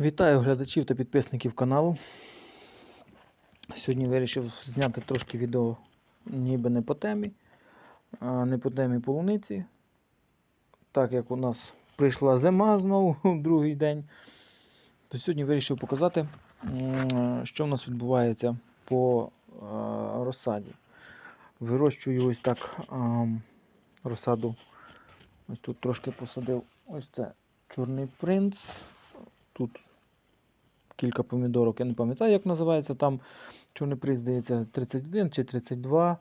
Вітаю глядачів та підписників каналу. Сьогодні вирішив зняти трошки відео ніби не по темі, а не по темі полуниці. Так як у нас прийшла зима знову другий день, то сьогодні вирішив показати, що в нас відбувається по е, розсаді. Вирощую ось так розсаду. Ось тут трошки посадив ось це чорний принц. Тут кілька помідорок, я не пам'ятаю, як називається. Там чорний приз, здається, 31 чи 32.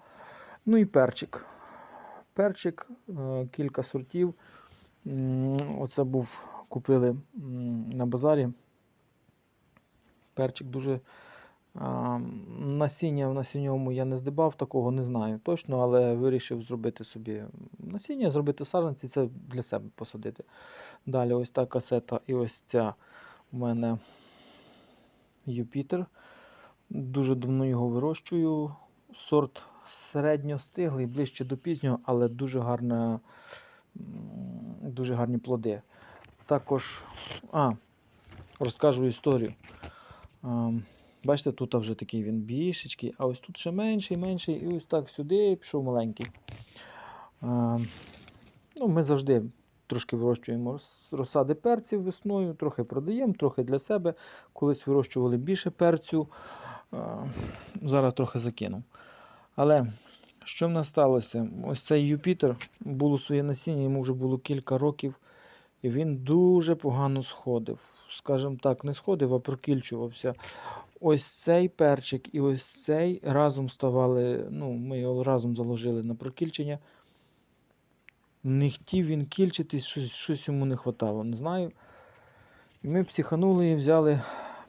Ну і перчик. Перчик, е, кілька сортів. Оце був, купили на базарі. Перчик дуже. Насіння в насінньому я не здибав, такого не знаю точно, але вирішив зробити собі насіння, зробити саджанці, це для себе посадити. Далі ось та касета і ось ця у мене Юпітер. Дуже давно його вирощую. Сорт середньостиглий, ближче до пізнього, але дуже гарна, дуже гарні плоди. Також, а, розкажу історію. Бачите, тут вже такий він більшечкий, а ось тут ще менший, менший, і ось так сюди пішов маленький. Ну, ми завжди трошки вирощуємо роз- розсади перців весною, трохи продаємо, трохи для себе. Колись вирощували більше перцю, зараз трохи закинув. Але що в нас сталося? Ось цей Юпітер було своє насіння, йому вже було кілька років, і він дуже погано сходив. Скажімо так, не сходив, а прокільчувався. Ось цей перчик і ось цей разом ставали, ну, ми його разом заложили на прокільчення. Не хотів він кільчитись, щось, щось йому не хватало, не знаю. І ми психанули і взяли,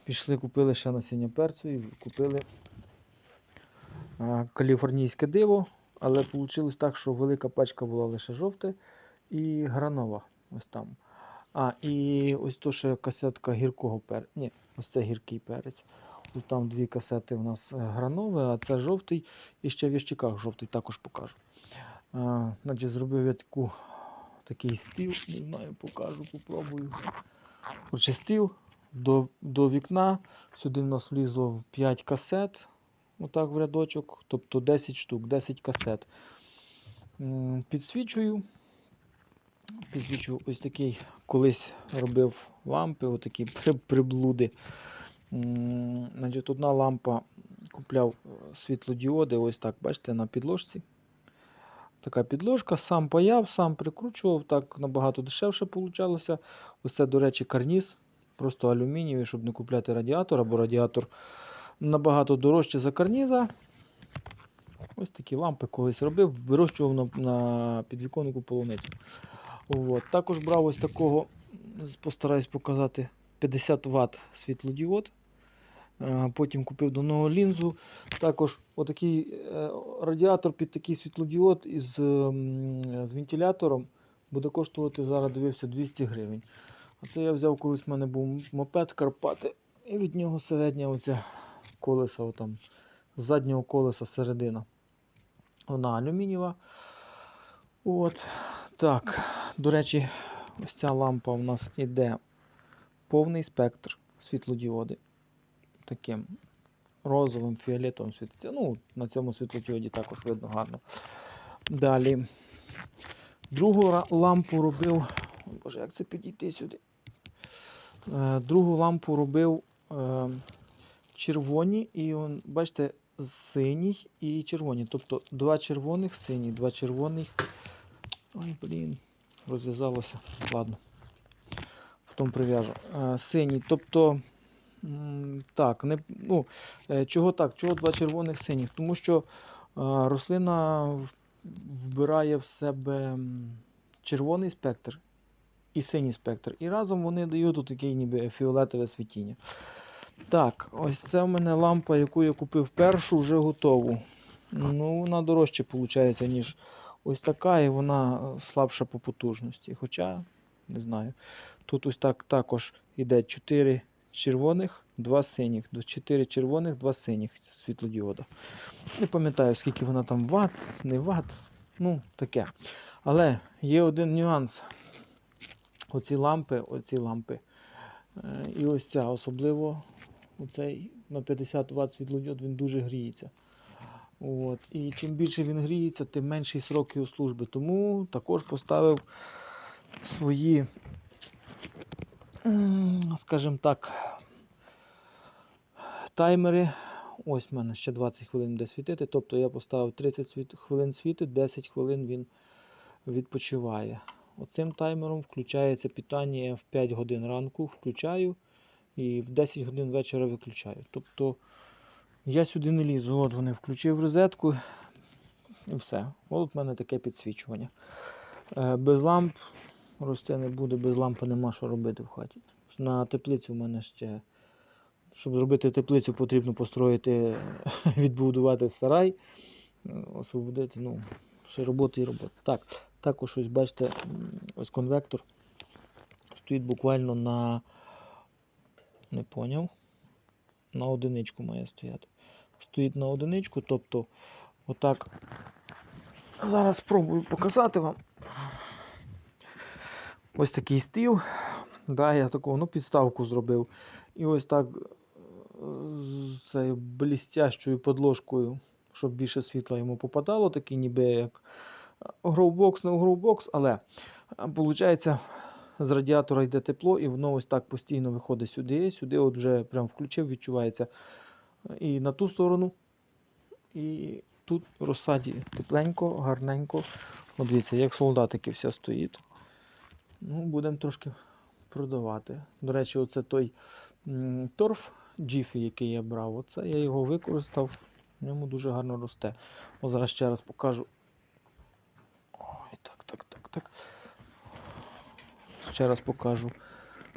пішли, купили ще насіння перцю і купили а, каліфорнійське диво, але вийшло так, що велика пачка була лише жовте і гранова. Ось там. А, і ось то ще касетка гіркого перцю. Ні, ось це гіркий перець. Ось там дві касети у нас е, гранове, а це жовтий. І ще в ящиках жовтий також покажу. А, значить, зробив я таку, такий стіл, не знаю, покажу, попробую. Короче, стіл до, до вікна. Сюди в нас влізло 5 касет, отак в рядочок, тобто 10 штук, 10 касет. Підсвічую. Підсвічую ось такий, колись робив лампи, отакі приблуди. Значить, одна лампа купляв е, світлодіоди, ось так, бачите, на підложці. Така підложка, сам паяв, сам прикручував, так набагато дешевше вийшло. Ось до речі, карніз, просто алюмінієвий, щоб не купляти радіатор, або радіатор набагато дорожче за карніза. Ось такі лампи колись робив, вирощував на, на підвіконнику полуницю. От. Також брав ось такого, постараюсь показати, 50 Вт світлодіод. Е, Потім купив до нього лінзу. Також отакий е, радіатор під такий світлодіод із ем, з вентилятором буде коштувати зараз дивився 200 гривень. А це я взяв, колись в мене був мопед Карпати, і від нього середня оця колеса, отам, заднього колеса середина. Вона алюмінієва. От. Так, до речі, ось ця лампа у нас іде повний спектр світлодіоди. Таким розовим, фіолетовим світиться. Ну, на цьому світлодіоді також видно гарно. Далі. Другу лампу робив. Боже, як це підійти сюди? Е, Другу лампу робив е, червоні, і он, бачите, синій і червоні. Тобто два червоних, синій, два червоних. Ой, блін, розв'язалося. Ладно. Потім прив'яжу. Е, Синій, тобто. Так, не, ну, е, чого так? Чого два червоних синіх? Тому що е, рослина вбирає в себе червоний спектр і синій спектр. І разом вони дають таке ніби фіолетове світіння. Так, ось це в мене лампа, яку я купив першу, вже готову. Ну, вона дорожче виходить, ніж ось така, і вона слабша по потужності. Хоча, не знаю. Тут ось так також йде 4 червоних, 2 синіх. До 4 червоних, 2 синіх світлодіода. Не пам'ятаю, скільки вона там ват, не ват. Ну, таке. Але є один нюанс. Оці лампи, оці лампи Е, І ось ця особливо оцей на 50 Вт світлодіод він дуже гріється. От. І чим більше він гріється, тим менший срок його служби. Тому також поставив свої, скажімо так, таймери. Ось в мене ще 20 хвилин буде світити. Тобто я поставив 30 хвилин світить, 10 хвилин він відпочиває. Оцим таймером включається питання в 5 годин ранку, включаю і в 10 годин вечора виключаю. Тобто я сюди не лізу. От вони включив розетку і все. От в мене таке підсвічування. Е, Без ламп рости не буде, без лампи нема що робити в хаті. На теплицю в мене ще. Щоб зробити теплицю, потрібно построїти, відбудувати сарай, освободити, ну, ще роботи і роботи. Так, також ось бачите, ось конвектор стоїть буквально на. Не поняв. На одиничку має стояти. Стоїть на одиничку, тобто отак. Зараз спробую показати вам. Ось такий стіл. Да, я таку ну, підставку зробив. І ось так е, з блістящою подложкою, щоб більше світла йому попадало, такий ніби як гроубокс, не гроубокс, але виходить, з радіатора йде тепло, і воно ось так постійно виходить сюди. Сюди от вже прям включив, відчувається і на ту сторону, і тут в розсаді тепленько, гарненько. От дивіться, як солдатики все стоїть. Ну, будемо трошки продавати. До речі, оце той торф Jiffy, який я брав, оце я його використав. В ньому дуже гарно росте. О, зараз ще раз покажу. Ой, так, так, так, так. Ще раз покажу.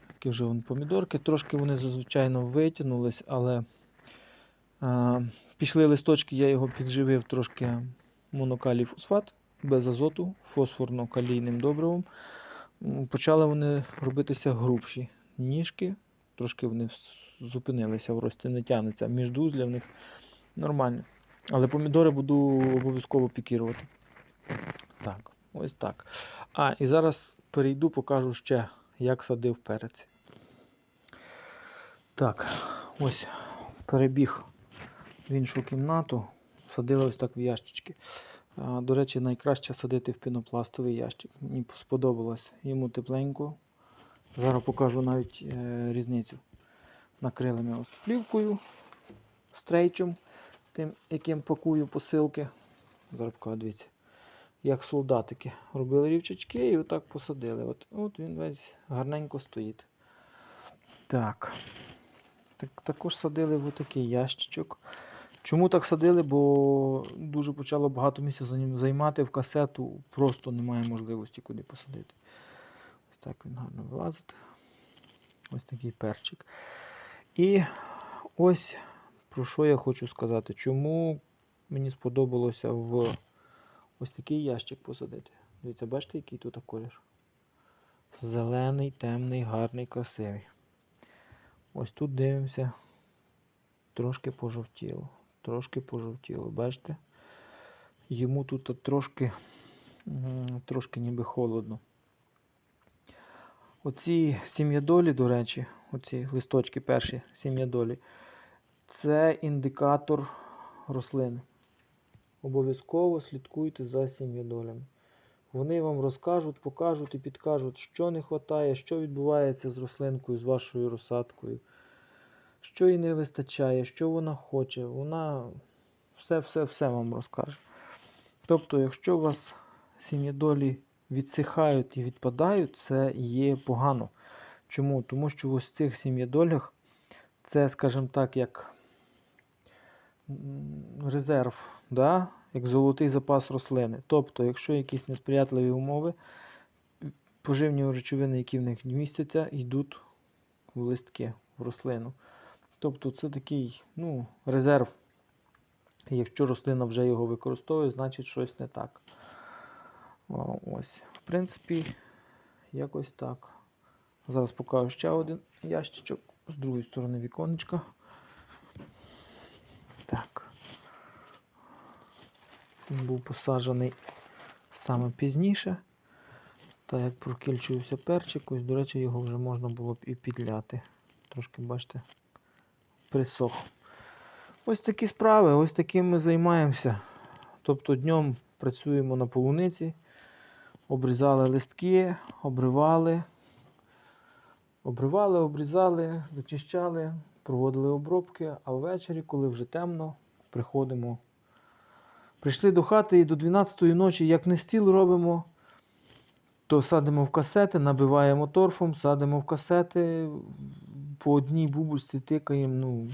Які вже вон помідорки. Трошки вони звичайно витягнулись, але а, пішли листочки, я його підживив трошки монокалій фосфат без азоту, фосфорно-калійним добривом. Почали вони робитися грубші ніжки, трошки вони зупинилися в рості, не тягнеться. Міждузля в них нормально. Але помідори буду обов'язково пікірувати. Так, ось так. А, і зараз перейду, покажу ще, як садив перець. Так, ось перебіг в іншу кімнату. Садили ось так в ящички. До речі, найкраще садити в пінопластовий ящик. Мені сподобалось. Йому тепленько. Зараз покажу навіть е, різницю. Накрили ми плівкою, стрейчем, тим, яким пакую посилки. Зараз покажу, дивіться. Як солдатики. Робили рівчачки і отак посадили. От, от він весь гарненько стоїть. Так. так. Також садили в отакий ящичок. Чому так садили? Бо дуже почало багато місця займати в касету, просто немає можливості куди посадити. Ось так він гарно вилазить. Ось такий перчик. І ось про що я хочу сказати. Чому мені сподобалося в ось такий ящик посадити. Дивіться, бачите, який тут колір? Зелений, темний, гарний, красивий. Ось тут дивимося. Трошки пожовтіло. Трошки пожовтіло, бачите? Йому тут трошки, трошки ніби холодно. Оці сім'ядолі, до речі, оці листочки перші сім'ядолі, це індикатор рослини. Обов'язково слідкуйте за сім'ядолями. Вони вам розкажуть, покажуть і підкажуть, що не вистачає, що відбувається з рослинкою, з вашою розсадкою, що їй не вистачає, що вона хоче. Вона все-все-все вам розкаже. Тобто, якщо у вас сім'ядолі відсихають і відпадають, це є погано. Чому? Тому що ось в цих сім'ядолях це, скажімо так, як резерв, да? як золотий запас рослини. Тобто, якщо якісь несприятливі умови, поживні речовини, які в них містяться, йдуть в листки, в рослину. Тобто це такий ну, резерв. Якщо рослина вже його використовує, значить щось не так. Ось. В принципі, якось так. Зараз покажу ще один ящичок з другої сторони віконечка. Так. Він був посаджений саме пізніше. Так як прокільчується перчик, ось, до речі, його вже можна було б і підляти. Трошки, бачите, присох. Ось такі справи, ось таким ми займаємося. Тобто днем працюємо на полуниці, обрізали листки, обривали, обривали, обрізали, зачищали, проводили обробки, а ввечері, коли вже темно, приходимо. Прийшли до хати і до 12-ї ночі, як не стіл робимо, то садимо в касети, набиваємо торфом, садимо в касети, по одній бубочці тикаємо. Ну,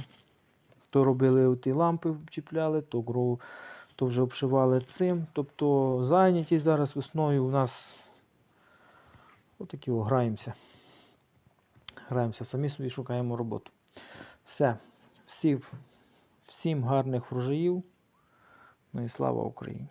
то робили ті лампи, чіпляли, то, гро- то вже обшивали цим. Тобто зайнятість зараз весною у нас отакі граємося. Граємося, самі собі шукаємо роботу. Все. Всі, всім гарних врожаїв. Ну і слава Україні!